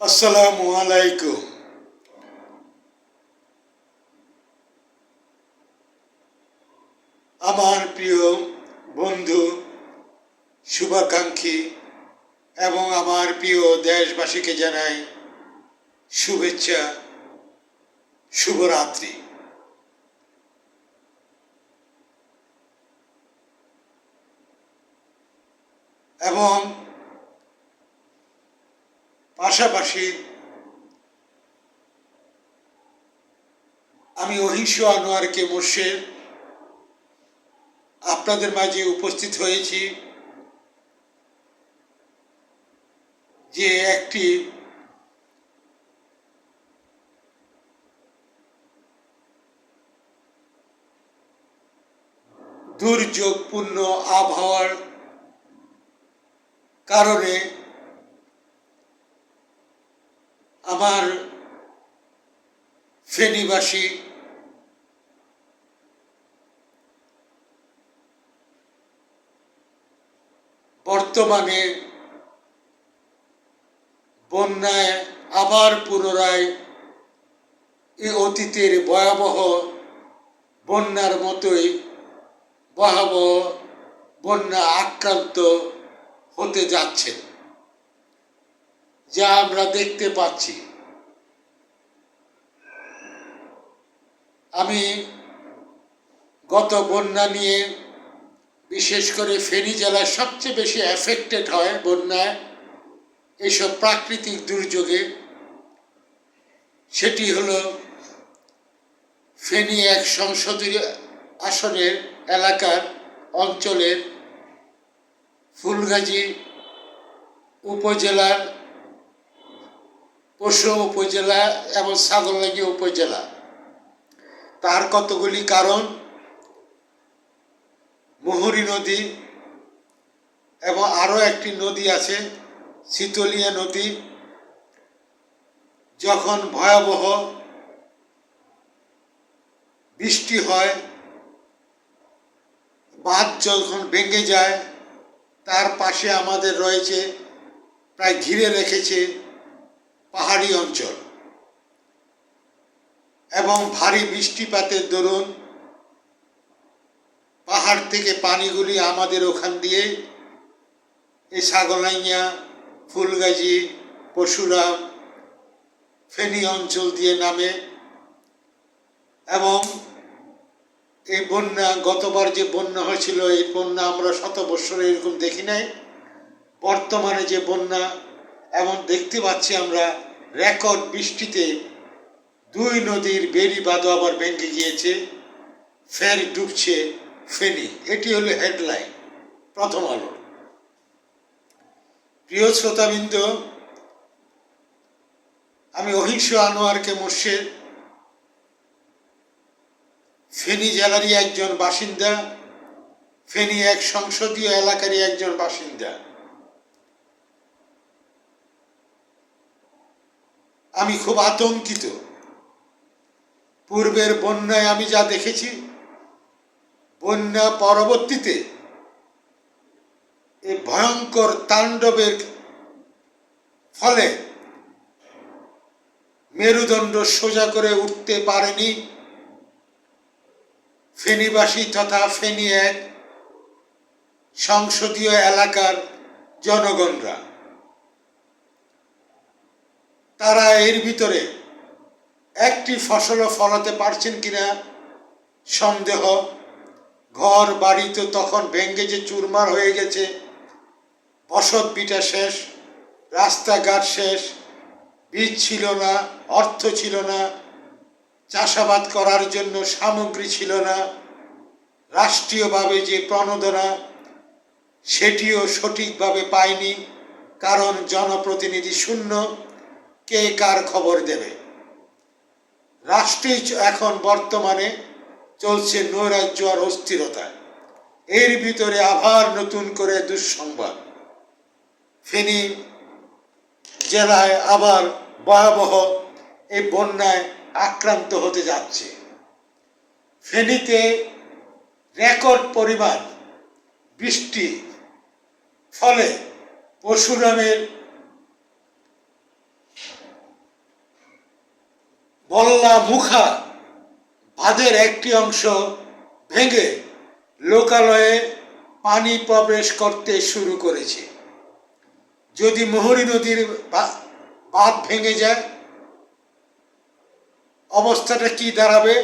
আসসালামু আলাইকুম। আমার প্রিয় বন্ধু শুভাকাঙ্ক্ষী এবং আমার প্রিয় দেশবাসীকে জানাই শুভেচ্ছা শুভরাত্রি। এবং পাশাপাশি আমি অহিংস আনোয়ারকে মোর্শেদ আপনাদের মাঝে উপস্থিত হয়েছি যে একটি দুর্যোগপূর্ণ আবহাওয়ার কারণে আমার ফেনীবাসী বর্তমানে বন্যায় আবার পুনরায় এই অতীতের ভয়াবহ বন্যার মতোই ভয়াবহ বন্যা আক্রান্ত হতে যাচ্ছে। যা আমরা দেখতে পাচ্ছি। আমি গত বন্যা নিয়ে, বিশেষ করে ফেনী জেলায় সবচেয়ে বেশি এফেক্টেড হয় বন্যায় এইসব প্রাকৃতিক দুর্যোগে। সেটি হলো ফেনী এক সংসদীয় আসনের এলাকার অঞ্চলের ফুলগাজী উপজেলার পশু উপজেলা এবং ছাগলনাগী উপজেলা। তার কতগুলি কারণ? মুহুরী নদী এবং আরও একটি নদী আছে, শীতলিয়া নদী। যখন ভয়াবহ বৃষ্টি হয়, বাঁধ যখন ভেঙে যায়, তার পাশে আমাদের রয়েছে, প্রায় ঘিরে রেখেছে পাহাড়ি অঞ্চল। এবং ভারী বৃষ্টিপাতের দরুন পাহাড় থেকে পানিগুলি আমাদের ওখান দিয়ে এই সাগলাইয়া, ফুলগাজী পশুরাম ফেনী অঞ্চল দিয়ে নামে এবং এই বন্যা, গতবার যে বন্যা হয়েছিল, এই বন্যা আমরা শত বৎসরে এরকম দেখি নাই। বর্তমানে যে বন্যা, এমন দেখতে পাচ্ছি আমরা রেকর্ড বৃষ্টিতে দুই নদীর বেরি বাঁধও আবার ভেঙে গিয়েছে, ফের ডুবছে ফেনি। এটি হলো হেডলাইন প্রথম আলো। প্রিয় শ্রোতাবৃন্দ, আমি অহিংস আনোয়ারকে মোর্শেদ ফেনী জেলারই একজন বাসিন্দা, ফেনী এক সংসদীয় এলাকারই একজন বাসিন্দা। আমি খুব আতঙ্কিত। পূর্বের বন্যায় আমি যা দেখেছি, বন্যা পরবর্তীতে এই ভয়ঙ্কর তাণ্ডবের ফলে মেরুদণ্ড সোজা করে উঠতে পারেনি। ফেনীবাসী তথা ফেনী এক সংসদীয় এলাকার জনগণরা। তারা এর ভিতরে একটি ফসলও ফলাতে পারছেন কিনা সন্দেহ। ঘর, বাড়ি তো তখন ভেঙ্গে যে চুরমার হয়ে গেছে। বসত বিটা শেষ, রাস্তাঘাট শেষ, বীজ ছিল না, অর্থ ছিল না, চাষাবাদ করার জন্য সামগ্রী ছিল না। রাষ্ট্রীয়ভাবে যে প্রণোদনা, সেটিও সঠিকভাবে পায়নি, কারণ জনপ্রতিনিধি শূন্য। কে কার খবর দেবে? রাষ্ট্রই এখন বর্তমানে চলছে নৈরাজ্য আর অস্থিরতা। এর ভিতরে আবার নতুন করে দুঃসংবাদ। ফেনী জেলায় আবার ভয়াবহ এই বন্যায় আক্রান্ত হতে যাচ্ছে। ফেনীতে রেকর্ড পরিমাণ বৃষ্টি ফলে পরশুরামের বল্লা মুখা বাঁধের একটি অংশ ভেঙে লোকালয়ে পানি প্রবেশ করতে শুরু করেছে। যদি মোহরী নদীর বাঁধ ভেঙে যায়, অবস্থাটা কি দাঁড়াবে?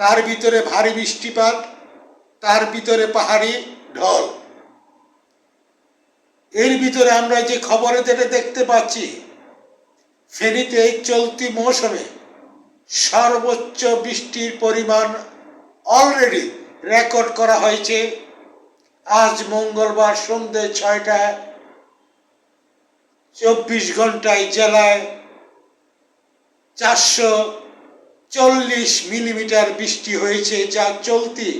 তার ভিতরে ভারী বৃষ্টিপাত, তার ভিতরে পাহাড়ি ঢল। এর ভিতরে আমরা যে খবরে যেটা দেখতে পাচ্ছি ফেনীতে চলতি মৌসুমে সর্বোচ্চ বৃষ্টির পরিমাণ অলরেডি রেকর্ড করা হয়েছে। আজ মঙ্গলবার সন্ধ্যে ছয়টায় চব্বিশ ঘন্টায় জেলায় চারশো চল্লিশ মিলিমিটার বৃষ্টি হয়েছে, যা চলতি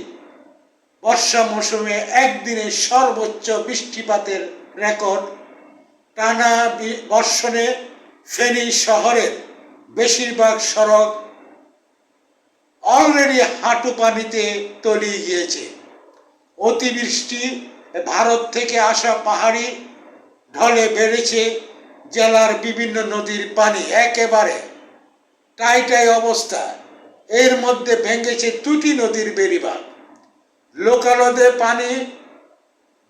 বর্ষা মৌসুমে একদিনে সর্বোচ্চ বৃষ্টিপাতের রেকর্ড টানা বর্ষণে ফেনী শহরের বেশিরভাগ সড়ক অলরেডি হাঁটু পানিতে তলিয়ে গিয়েছে। অতিবৃষ্টি ভারত থেকে আসা পাহাড়ি ঢলে বেড়েছে জেলার বিভিন্ন নদীর পানি, একেবারে টাইটাই অবস্থা। এর মধ্যে ভেঙেছে দুটি নদীর বেড়িবাঁধ। লোকালয়ে পানি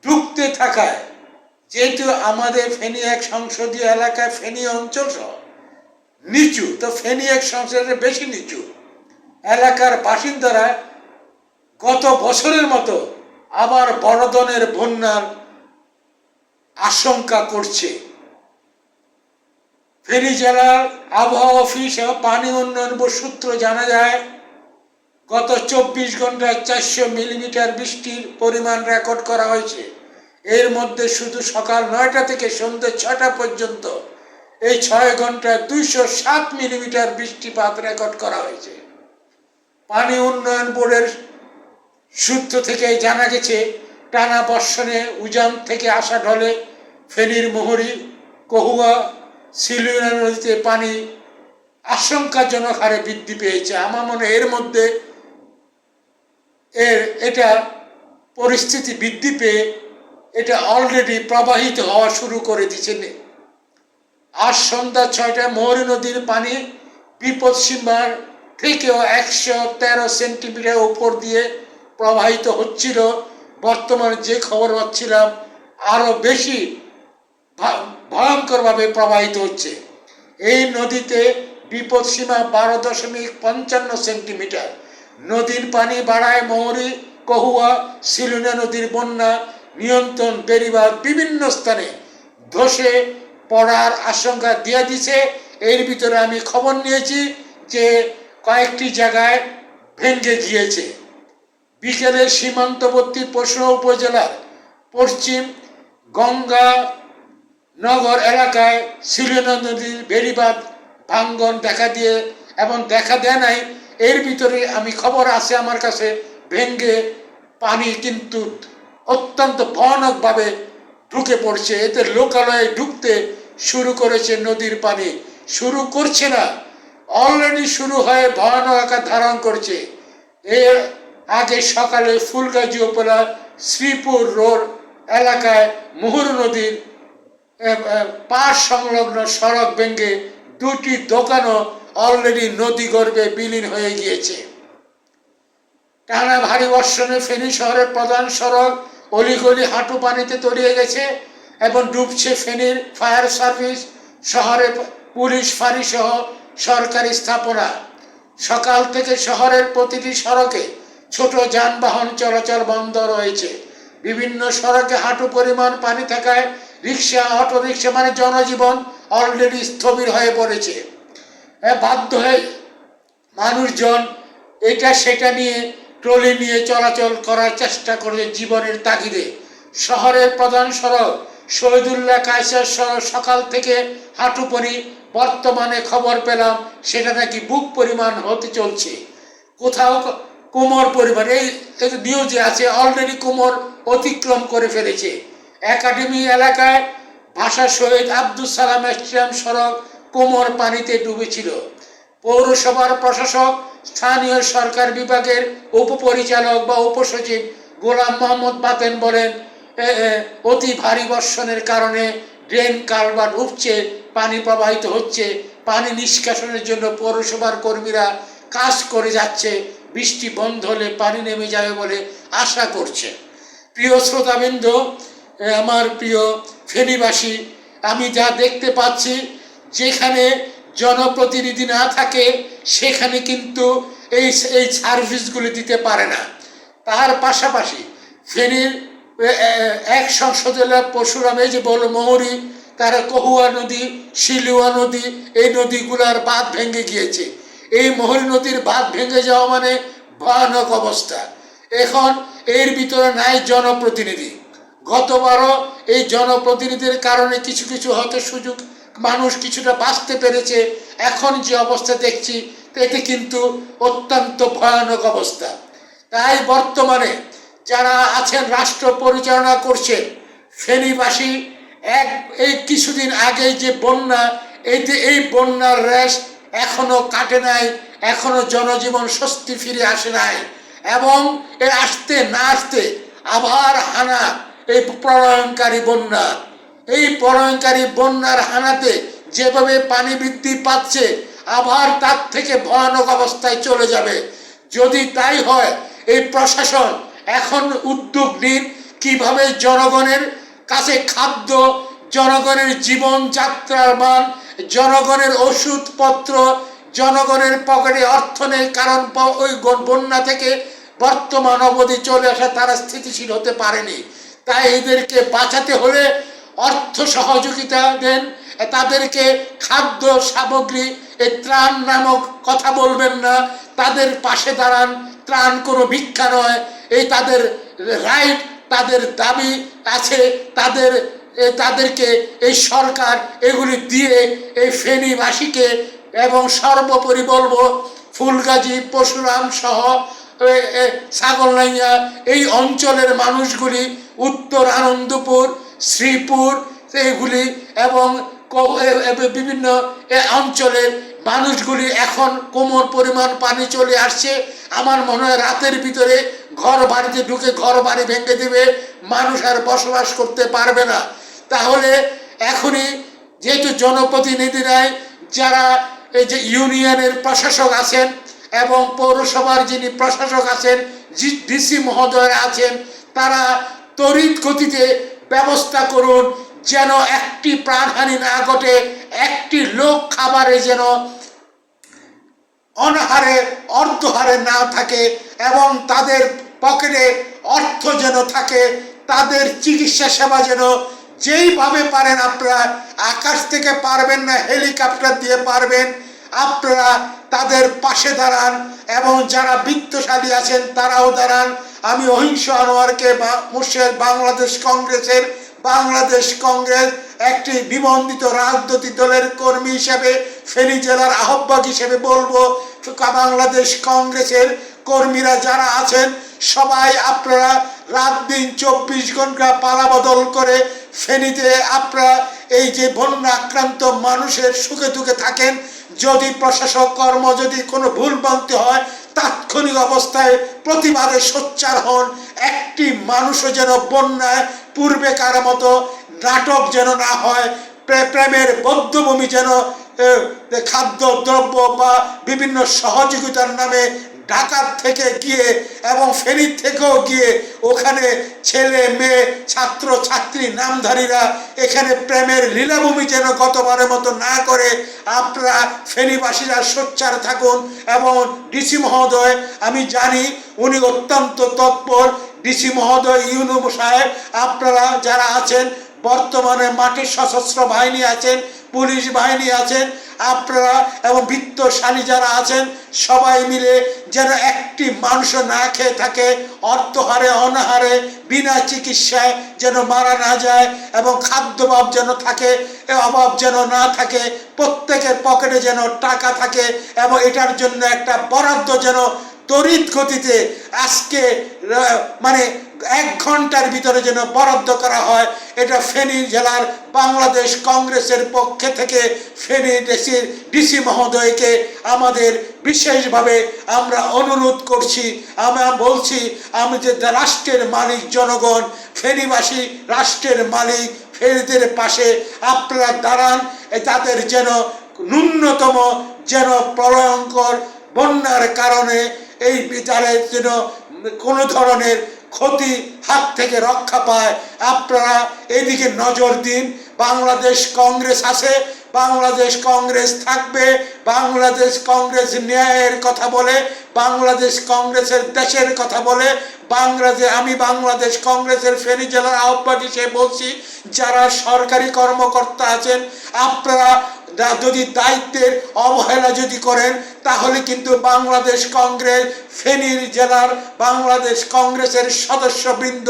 ঢুকতে থাকায় যেহেতু আমাদের ফেনী এক সংসদীয় এলাকায় ফেনী অঞ্চল সহ নিচু, তো ফেনী এক সংসদের বেশি নিচু। এলাকার বাসিন্দারা গত বছরের মতো আবার বড় ধরনের বন্যার আশঙ্কা করছে। ফেনী জেলার আবহাওয়া অফিস এবং পানি উন্নয়ন সূত্র জানা যায়, গত চব্বিশ ঘন্টায় চারশো মিলিমিটার বৃষ্টির পরিমাণ রেকর্ড করা হয়েছে। এর মধ্যে শুধু সকাল নয়টা থেকে সন্ধ্যে ছটা পর্যন্ত এই ছয় ঘন্টায় দুইশো সাত মিলিমিটার বৃষ্টিপাত রেকর্ড করা হয়েছে। পানি উন্নয়ন বোর্ডের সূত্র থেকে জানা গেছে, টানা বর্ষণে উজান থেকে আসা ঢলে ফেনীর মোহরী, কহুয়া সিলুনা নদীতে পানি আশঙ্কাজনক হারে বৃদ্ধি পেয়েছে। আমার মনে এর মধ্যে এর এটা পরিস্থিতি বৃদ্ধি পেয়ে এটা অলরেডি প্রবাহিত হওয়া শুরু করে দিচ্ছে আজ সন্ধ্যা ছয়টায় মোহরী নদীর পানি বিপদ সীমার থেকেও একশো তেরো সেন্টিমিটার উপর দিয়ে প্রবাহিত হচ্ছিল। বর্তমানে যে খবর পাচ্ছিলাম আরও বেশি ভয়ঙ্করভাবে প্রবাহিত হচ্ছে। এই নদীতে বিপদ সীমা বারো দশমিক পঞ্চান্ন সেন্টিমিটার। নদীর পানি বাড়ায় মৌরি, কহুয়া সিলুনা নদীর বন্যা নিয়ন্ত্রণ বেড়িবাঁধ বিভিন্ন স্থানে। ধসে পড়ার আশঙ্কা দিয়ে দিছে। এর ভিতরে আমি খবর নিয়েছি যে কয়েকটি জায়গায় ভেঙে গিয়েছে। বিকেলে সীমান্তবর্তী পশুরা উপজেলার পশ্চিম গঙ্গা নগর এলাকায় সিলেনা নদীর বেড়িবাঁধ ভাঙ্গন দেখা দিয়ে এবং দেখা দেয় নাই। এর ভিতরে আমি খবর আছে আমার কাছে ভেঙ্গে পানি কিন্তু অত্যন্ত ভয়ানকভাবে ঢুকে পড়ছে। এতে লোকালয়ে ঢুকতে শুরু করেছে নদীর পানি। শুরু করছে না। অলরেডি শুরু হয়ে ভয়ানক আকার ধারণ করছে। এর আগে সকালে ফুলগাজী উপজেলা শ্রীপুর রোড এলাকায় মুহুর নদীর পাশ সংলগ্ন সড়ক ভেঙে দুটি দোকানও অলরেডি নদী গর্ভে বিলীন হয়ে গিয়েছে। টানা ভারী বর্ষণে ফেনী শহরের প্রধান সড়ক অলিগলি হাঁটু পানিতে তলিয়ে গেছে এবং ডুবছে ফেনীর ফায়ার সার্ভিস, শহরে পুলিশ ফাঁড়ি সহ সরকারি স্থাপনা। সকাল থেকে শহরের প্রতিটি সড়কে ছোট যানবাহন চলাচল বন্ধ রয়েছে। বিভিন্ন সড়কে হাঁটু পরিমাণ পানি থাকায় রিক্সা অটো রিক্সা মানে জনজীবন অলরেডি স্থবির হয়ে পড়েছে। বাধ্য হয়ে মানুষজন এটা সেটা নিয়ে ট্রলি নিয়ে চলাচল করার চেষ্টা করে জীবনের তাগিদে। শহরের প্রধান সড়ক, শহীদুল্লাহ কায়সার সড়ক, সকাল থেকে হাঁটুপনি বর্তমানে খবর পেলাম, সেটা নাকি বুক পরিমাণ হতে চলছে। কোথাও কোমর পরিমাণ, এই নিউজে আছে অলরেডি কোমর অতিক্রম করে ফেলেছে। একাডেমি এলাকায় ভাষা শহীদ আব্দুল সালাম স্টেডিয়াম সড়ক কোমর পানিতে ডুবেছিল। পৌরসভার প্রশাসক স্থানীয় সরকার বিভাগের উপপরিচালক বা উপসচিব গোলাম মোহাম্মদ বাতেন বলেন অতি ভারী বর্ষণের কারণে ড্রেন কালভার্ট উপচে, পানি প্রবাহিত হচ্ছে, পানি নিষ্কাশনের জন্য পৌরসভার কর্মীরা কাজ করে যাচ্ছে, বৃষ্টি বন্ধ হলে পানি নেমে যাবে বলে আশা করছে। প্রিয় শ্রোতাবৃন্দ আমার প্রিয় ফেনীবাসী, আমি যা দেখতে পাচ্ছি, যেখানে জনপ্রতিনিধি না থাকে, সেখানে কিন্তু এই এই সার্ভিসগুলি দিতে পারে না। তার পাশাপাশি ফেনীর এক সংসদের পরশুরামে যে বল মহরী, তারা কহুয়া নদী, শিলুয়া নদী, এই নদীগুলার বাঁধ ভেঙে গিয়েছে। এই মহরী নদীর বাঁধ ভেঙে যাওয়া মানে ভয়ানক অবস্থা। এখন এর ভিতরে নাই জনপ্রতিনিধি। গতবারও এই জনপ্রতিনিধির কারণে কিছু কিছু হয়তো সুযোগ মানুষ কিছুটা বাঁচতে পেরেছে। এখন যে অবস্থা দেখছি, এটি কিন্তু অত্যন্ত ভয়ানক অবস্থা। তাই বর্তমানে যারা আছেন, রাষ্ট্র পরিচালনা করছেন, ফেনীবাসী, এক, এই কিছুদিন আগে যে বন্যা এই যে এই বন্যার রেশ এখনও কাটে নাই, এখনও জনজীবন স্বস্তি ফিরে আসে নাই। এবং এ আসতে না আসতে আবার হানা, এই প্রলয়ঙ্কারী বন্যা। এই প্রলয়ঙ্কারী বন্যার হানাতে যেভাবে পানি বৃদ্ধি পাচ্ছে, আবার তার থেকে ভয়ানক অবস্থায় চলে যাবে। যদি তাই হয়, এই প্রশাসন এখন উদ্যোগ নিন কীভাবে জনগণের কাছে খাদ্য, জনগণের জীবনযাত্রার মান, জনগণের ওষুধপত্র, জনগণের পকেটে অর্থ নেই, কারণ ওই বন্যা থেকে বর্তমান অবধি চলে আসা তারা স্থিতিশীল হতে পারেনি। তাই এদেরকে বাঁচাতে হলে অর্থ সহযোগিতা দেন তাদেরকে খাদ্য সামগ্রী এই ত্রাণ নামক কথা বলবেন না তাদের পাশে দাঁড়ান ত্রাণ কোনো ভিক্ষা নয় এই তাদের রাইট তাদের দাবি আছে তাদের এ, তাদেরকে এই সরকার এগুলি দিয়ে এই ফেনীবাসীকে এবং সর্বোপরি বলব ফুলগাজী পরশুরাম সহ এ, এ, ছাগলনাইয়া এই অঞ্চলের মানুষগুলি উত্তর আনন্দপুর শ্রীপুর এইগুলি এবং বিভিন্ন অঞ্চলের মানুষগুলি এখন কোমর পরিমাণ পানি চলে আসছে। আমার মনে হয় রাতের ভিতরে ঘর বাড়িতে ঢুকে ঘর বাড়ি ভেঙে দেবে, মানুষ আর বসবাস করতে পারবে না। তাহলে এখনই যেহেতু জনপ্রতিনিধিরাই যারা এই যে ইউনিয়নের প্রশাসক আছেন এবং পৌরসভার যিনি প্রশাসক আছেন ডিসি মহোদয়রা আছেন, তারা তড়িৎ গতিতে ব্যবস্থা করুন যেন একটি প্রাণহানি না ঘটে, একটি লোক খাবারে যেন অনাহারে অর্ধহারে না থাকে এবং তাদের পকেটে অর্থ যেন থাকে, তাদের চিকিৎসা সেবা যেন যেইভাবে পারেন আপনারা, আকাশ থেকে পারবেন না, হেলিকপ্টার দিয়ে পারবেন, আপনারা তাদের পাশে দাঁড়ান এবং যারা বৃত্তশালী আছেন তারাও দাঁড়ান। আমি অহিংস আনোয়ারকে মুর্শিদ বাংলাদেশ কংগ্রেসের বাংলাদেশ কংগ্রেস একটি নিবন্ধিত রাজনৈতিক দলের কর্মী হিসেবে ফেনী জেলার আহ্বায়ক হিসেবে বলব বাংলাদেশ কংগ্রেসের কর্মীরা যারা আছেন, সবাই আপনারা রাত দিন চব্বিশ ঘণ্টা পালাবদল করে ফেনীতে আপনারা এই যে বন্যা আক্রান্ত মানুষের সুখে দুঃখে থাকেন, যদি প্রশাসক কর্ম যদি কোনো ভুল বানতে হয় তাৎক্ষণিক অবস্থায় প্রতিবাদে সোচ্চার হন। একটি মানুষও যেন বন্যায় পূর্বেকার মতো নাটক যেন না হয় প্রেমের বদ্ধভূমি যেন খাদ্য, দ্রব্য বা বিভিন্ন সহযোগিতার নামে ঢাকার থেকে গিয়ে এবং ফেনীর থেকেও গিয়ে ওখানে ছেলে, মেয়ে, ছাত্র, ছাত্রী, নামধারীরা এখানে প্রেমের লীলাভূমি যেন গতবারের মতো না করে আপনারা ফেনীবাসীরা সোচ্চার থাকুন এবং ডিসি মহোদয়, আমি জানি উনি অত্যন্ত তৎপর। ডিসি মহোদয়, ইউনু সাহেব, আপনারা যারা আছেন বর্তমানে মাটির সশস্ত্র বাহিনী আছেন, পুলিশ বাহিনী আছেন, আপনারা এবং বৃত্তশালী যারা আছেন, সবাই মিলে যেন একটি মানুষ না খেয়ে থাকে, অর্থহারে, অনাহারে, বিনা চিকিৎসায় যেন মারা না যায় এবং খাদ্যভাব যেন থাকে অভাব যেন না থাকে, প্রত্যেকের পকেটে যেন টাকা থাকে এবং এটার জন্য একটা বরাদ্দ যেন তড়িৎ গতিতে আজকে মানে এক ঘণ্টার ভিতরে যেন বরাদ্দ করা হয়, এটা ফেনী জেলার বাংলাদেশ কংগ্রেসের পক্ষে থেকে ফেনী ডিসি ডিসি মহোদয়কে আমাদের বিশেষভাবে আমরা অনুরোধ করছি। আমরা বলছি, আমি যে রাষ্ট্রের মালিক জনগণ, ফেনীবাসী রাষ্ট্রের মালিক, ফেনীদের পাশে আপনারা দাঁড়ান তাদের যেন ন্যূনতম যেন প্রলয়ঙ্কর বন্যার কারণে এই বিচারের যেন কোনো ধরনের ক্ষতি হাত থেকে রক্ষা পায়। আপনারা এদিকে নজর দিন। বাংলাদেশ কংগ্রেস আছে। বাংলাদেশ কংগ্রেস থাকবে। বাংলাদেশ কংগ্রেস ন্যায়ের কথা বলে, বাংলাদেশ কংগ্রেসের দেশের কথা বলে। বাংলাদেশ আমি বাংলাদেশ কংগ্রেসের ফেনী জেলার আহ্বায়ক হিসেবে বলছি, যারা সরকারি কর্মকর্তা আছেন, আপনারা যদি দায়িত্বের অবহেলা যদি করেন, তাহলে কিন্তু বাংলাদেশ কংগ্রেস, ফেনীর জেলার বাংলাদেশ কংগ্রেসের সদস্যবৃন্দ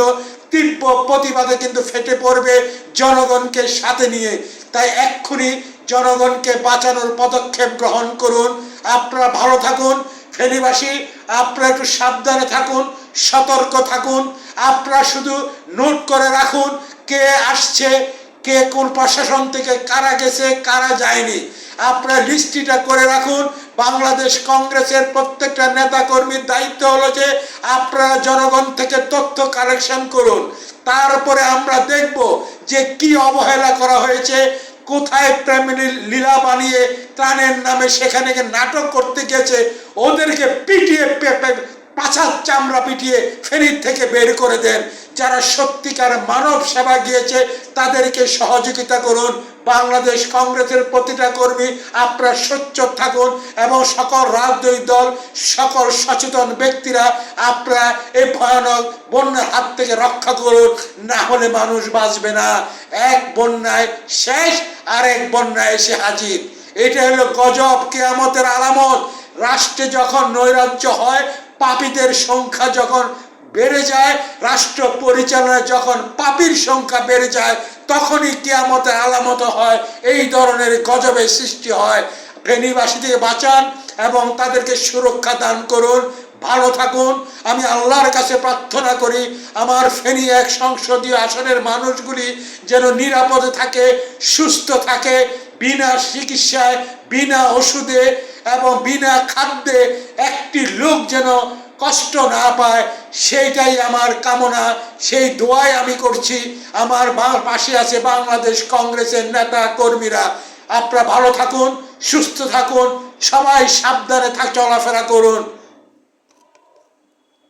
তীব্র প্রতিবাদে কিন্তু ফেটে পড়বে জনগণকে সাথে নিয়ে। তাই এক্ষুনি জনগণকে বাঁচানোর পদক্ষেপ গ্রহণ করুন। আপনারা ভালো থাকুন, ফেনীবাসী, আপনারা একটু সাবধানে থাকুন, সতর্ক থাকুন। আপনারা শুধু নোট করে রাখুন, কে আসছে কে কোন প্রশাসন থেকে কারা গেছে, কারা যায়নি? আপনারা লিস্টিটা করে রাখুন। বাংলাদেশ কংগ্রেসের প্রত্যেকটা নেতা কর্মীর দায়িত্ব হলো যে আপনারা জনগণ থেকে তথ্য কালেকশন করুন। তারপরে আমরা দেখব যে কি অবহেলা করা হয়েছে, কোথায় প্রেমিনী লীলা বানিয়ে ত্রাণের নামে সেখানে নাটক করতে গেছে ওদেরকে পিটিয়ে পাছার চামড়া পিটিয়ে ফেরির থেকে বের করে দেন। যারা সত্যিকার মানব সেবা গিয়েছে, তাদেরকে সহযোগিতা করুন। বাংলাদেশ কংগ্রেসের প্রতিটা কর্মী আপনারা সোচ্চার থাকুন এবং সকল রাজনৈতিক দল, সকল সচেতন ব্যক্তিরা আপনারা এই ভয়ানক বন্যার হাত থেকে রক্ষা করুন। না হলে মানুষ বাঁচবে না। এক বন্যায় শেষ আর এক বন্যায় এসে হাজির। এটা হলো গজব, কেয়ামতের আলামত। রাষ্ট্রে যখন নৈরাজ্য হয় পাপীদের সংখ্যা যখন বেড়ে যায়, রাষ্ট্র পরিচালনায় যখন পাপির সংখ্যা বেড়ে যায়, তখনই কেয়ামতের আলামত হয়। এই ধরনের গজবের সৃষ্টি হয়। ফেনীবাসীদের বাঁচান এবং তাদেরকে সুরক্ষা দান করুন। ভালো থাকুন। আমি আল্লাহর কাছে প্রার্থনা করি, আমার ফেনী এক সংসদীয় আসনের মানুষগুলি যেন নিরাপদে থাকে, সুস্থ থাকে, বিনা চিকিৎসায়, বিনা ওষুধে এবং বিনা খাদ্যে একটি লোক যেন কষ্ট না পায়, সেইটাই আমার কামনা, সেই দোয়াই আমি করছি। আমার পাশে আছে বাংলাদেশ কংগ্রেসের নেতা কর্মীরা। আপনারা ভালো থাকুন সুস্থ থাকুন সবাই সাবধানে থাক চলাফেরা করুন।